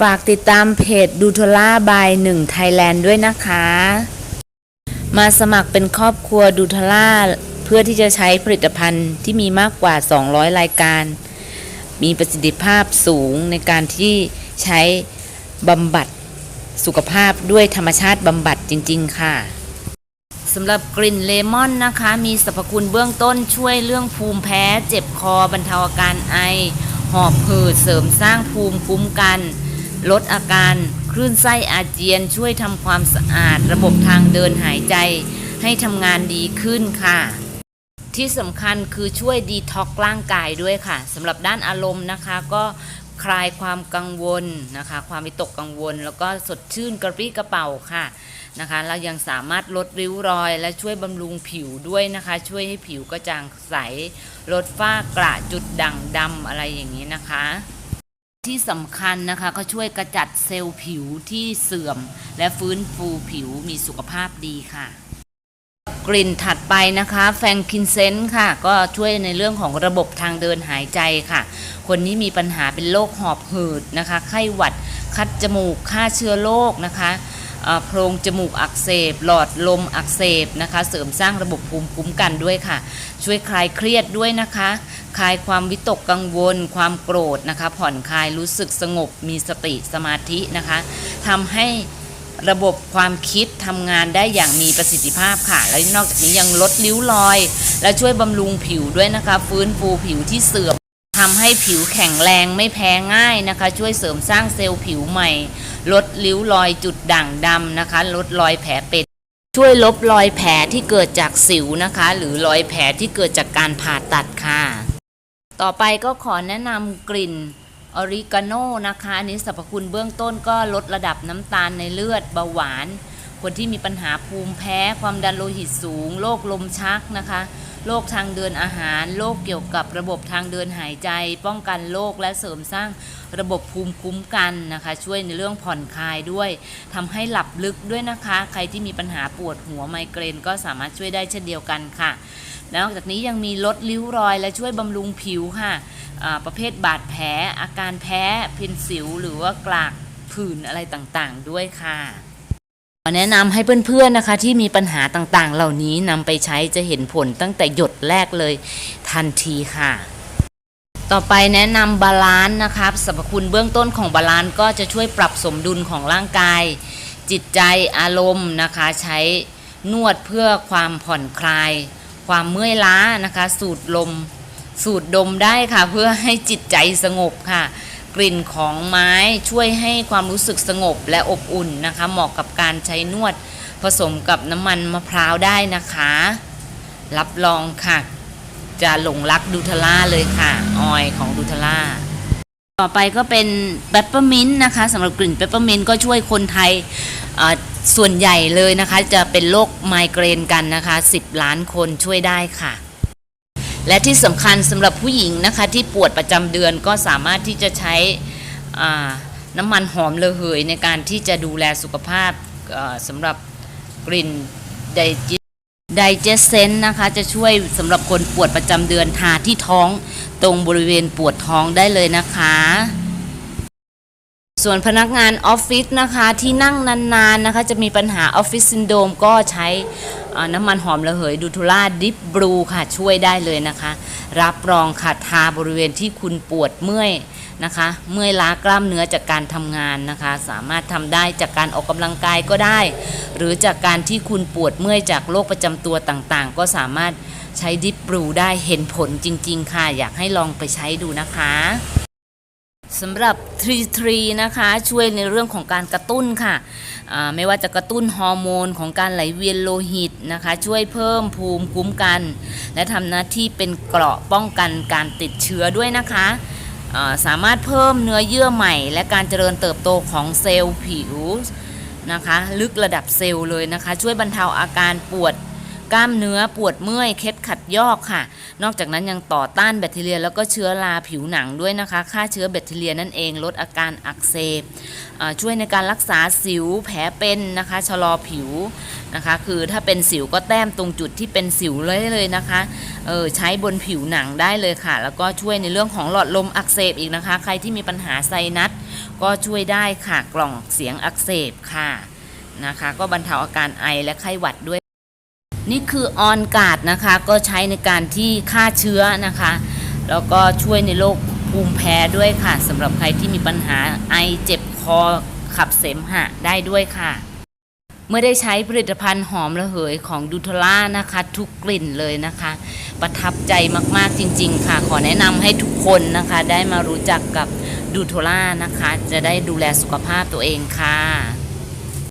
ฝากติดตามเพจดูทล่าบายหนึ่งไทยแลนด์ด้วยนะคะ มาสมัครเป็นครอบครัวดูทล่าเพื่อที่จะใช้ผลิตภัณฑ์ที่มีมากกว่า 200 รายการ มีประสิทธิภาพสูงในการที่ใช้บำบัดสุขภาพด้วยธรรมชาติบำบัดจริง ๆ ค่ะสำหรับกลิ่นเลมอนนะคะ มีสรรพคุณเบื้องต้นช่วยเรื่องภูมิแพ้เจ็บคอบรรเทาอาการไอ หอบหืดเสริมสร้างภูมิคุ้มกัน ลดอาการคลื่นไส้อาเจียนช่วยทำความสะอาดระบบทางเดินหายใจ ให้ทำงานดีขึ้นค่ะ ที่สำคัญคือช่วยดีท็อกร่างกายด้วยค่ะสำหรับด้านอารมณ์นะคะก็คลายความกังวลนะคะ ความวิตกกังวล แล้วก็สดชื่นกระปรี้กระเป๋าค่ะนะคะ เรายังสามารถลดริ้วรอย และช่วยบำรุงผิวด้วยนะคะ ช่วยให้ผิวกระจ่างใส ลดฝ้ากระจุดด่างดำอะไรอย่างนี้นะคะ ที่สำคัญนะคะก็ช่วยกระจัดเซลล์ผิวที่เสื่อม และฟื้นฟูผิวมีสุขภาพดีค่ะ กลิ่นถัดไปนะคะแฟงคินเซนต์ค่ะ ก็ช่วยในเรื่องของระบบทางเดินหายใจค่ะ คนนี้มีปัญหาเป็นโรคหอบหืดนะคะ ไข้หวัดคัดจมูกฆ่าเชื้อโรคนะคะ โพรงจมูกอักเสบ หลอดลมอักเสบนะคะ เสริมสร้างระบบภูมิคุ้มกันด้วยค่ะ ช่วยคลายเครียดด้วยนะคะ คลายความวิตกกังวล ความโกรธนะคะ ผ่อนคลายรู้สึกสงบมีสติสมาธินะคะทำให้ระบบความคิดทำงานได้อย่างมีประสิทธิภาพค่ะ และนอกจากนี้ยังลดริ้วรอย และช่วยบำรุงผิวด้วยนะคะ ฟื้นฟูผิวที่เสื่อม ทำให้ผิวแข็งแรงไม่แพ้ง่ายนะคะ ช่วยเสริมสร้างเซลล์ผิวใหม่ ลดริ้วรอยจุดด่างดำนะคะ ลดรอยแผลเป็นช่วยลบรอยแผลที่เกิดจากสิวนะคะ หรือรอยแผลที่เกิดจากการผ่าตัดค่ะ ต่อไปก็ขอแนะนำกลิ่นออริกาโนนะคะ อันนี้สรรพคุณเบื้องต้นก็ลดระดับน้ำตาลในเลือดเบาหวาน คนที่มีปัญหาภูมิแพ้ ความดันโลหิตสูง โรคลมชักนะคะ โรคทางเดินอาหาร โรคเกี่ยวกับระบบทางเดินหายใจ ป้องกันโรคและเสริมสร้างระบบภูมิคุ้มกันนะคะ ช่วยในเรื่องผ่อนคลายด้วยทำให้หลับลึกด้วยนะคะ ใครที่มีปัญหาปวดหัวไมเกรนก็สามารถช่วยได้เช่นเดียวกันค่ะนอกจากนี้ยังมีลดริ้วรอยและช่วยบำรุงผิวค่ะ ประเภทบาดแผล อาการแพ้ พินสิว หรือว่ากลากผื่นอะไรต่างๆ ด้วยค่ะ ขอแนะนำให้เพื่อนๆนะคะที่มีปัญหาต่างๆ เหล่านี้นำไปใช้จะเห็นผลตั้งแต่หยดแรกเลยทันทีค่ะ ต่อไปแนะนำบาลานซ์นะครับสรรพคุณเบื้องต้นของบาลานซ์ก็จะช่วยปรับสมดุลของร่างกาย จิตใจอารมณ์นะคะ ใช้นวดเพื่อความผ่อนคลาย ความเมื่อยล้านะคะ สูดลม สูดดมได้ค่ะ เพื่อให้จิตใจสงบค่ะ กลิ่นของไม้ช่วยให้ความรู้สึกสงบและอบอุ่นนะคะ เหมาะกับการใช้นวดผสมกับน้ำมันมะพร้าวได้นะคะ รับรองค่ะ จะหลงรักดูทล่าเลยค่ะ ออยของดูทล่าต่อไปก็เป็นเปปเปอร์มินต์นะคะสำหรับกลิ่นเปปเปอร์มินต์ก็ช่วยคนไทยส่วนใหญ่เลยนะคะ จะเป็นโรคไมเกรนกันนะคะ 10 ล้านคนช่วยได้ค่ะ และที่สำคัญสำหรับผู้หญิงนะคะที่ปวดประจำเดือนก็สามารถที่จะใช้น้ำมันหอมระเหยในการที่จะดูแลสุขภาพสำหรับกลิ่นไดจิไดเจสเซนนะคะจะช่วยสำหรับคนปวดประจำเดือนทาที่ท้องตรงบริเวณปวดท้องได้เลยนะคะ ส่วนพนักงานออฟฟิศนะคะที่นั่งนานๆนะคะจะมีปัญหาออฟฟิศซินโดมก็ใช้น้ำมันหอมระเหยดูทูล่าดิฟบลูค่ะช่วยได้เลยนะคะ รับรองค่ะทาบริเวณที่คุณปวดเมื่อยนะคะ เมื่อยล้ากล้ามเนื้อจากการทำงานนะคะ สามารถทำได้จากการออกกำลังกายก็ได้ หรือจากการที่คุณปวดเมื่อยจากโรคประจำตัวต่างๆ ก็สามารถใช้ดิฟบลูได้เห็นผลจริง ๆ ค่ะ อยากให้ลองไปใช้ดูนะคะ สำหรับทรีทรีนะคะช่วยในเรื่องของการกระตุ้นค่ะไม่ว่าจะกระตุ้นฮอร์โมนของการไหลเวียนโลหิตนะคะช่วยเพิ่มภูมิคุ้มกัน และทำหน้าที่เป็นเกราะป้องกันการติดเชื้อด้วยนะคะสามารถเพิ่มเนื้อเยื่อใหม่ และการเจริญเติบโตของเซลล์ผิวนะคะลึกระดับเซลล์เลยนะคะ ช่วยบรรเทาอาการปวด กล้ามเนื้อปวดเมื่อยเคล็ดขัดยอกค่ะ นอกจากนั้นยังต่อต้านแบคทีเรีย แล้วก็เชื้อราผิวหนังด้วยนะคะ ฆ่าเชื้อแบคทีเรียนั่นเองลดอาการอักเสบช่วยในการรักษาสิวแผลเป็นนะคะชะลอผิวนะคะ คือถ้าเป็นสิวก็แต้มตรงจุดที่เป็นสิวเลยเลยนะคะเออใช้บนผิวหนังได้เลยค่ะ แล้วก็ช่วยในเรื่องของหลอดลมอักเสบอีกนะคะ ใครที่มีปัญหาไซนัสก็ช่วยได้ค่ะกล่องเสียงอักเสบค่ะนะคะ ก็บรรเทาอาการไอและไข้หวัดด้วย นี่คือออนการ์ดนะคะก็ใช้ในการที่ฆ่าเชื้อนะคะ แล้วก็ช่วยในโรคภูมิแพ้ด้วยค่ะสำหรับใครที่มีปัญหาไอเจ็บคอขับเสมหะได้ด้วยค่ะ เมื่อได้ใช้ผลิตภัณฑ์หอมระเหยของดูทล่านะคะ ทุกกลิ่นเลยนะคะ ประทับใจมากๆจริง ๆ ค่ะ ขอแนะนำให้ทุกคนนะคะ ได้มารู้จักกับดูทล่านะคะ จะได้ดูแลสุขภาพตัวเองค่ะ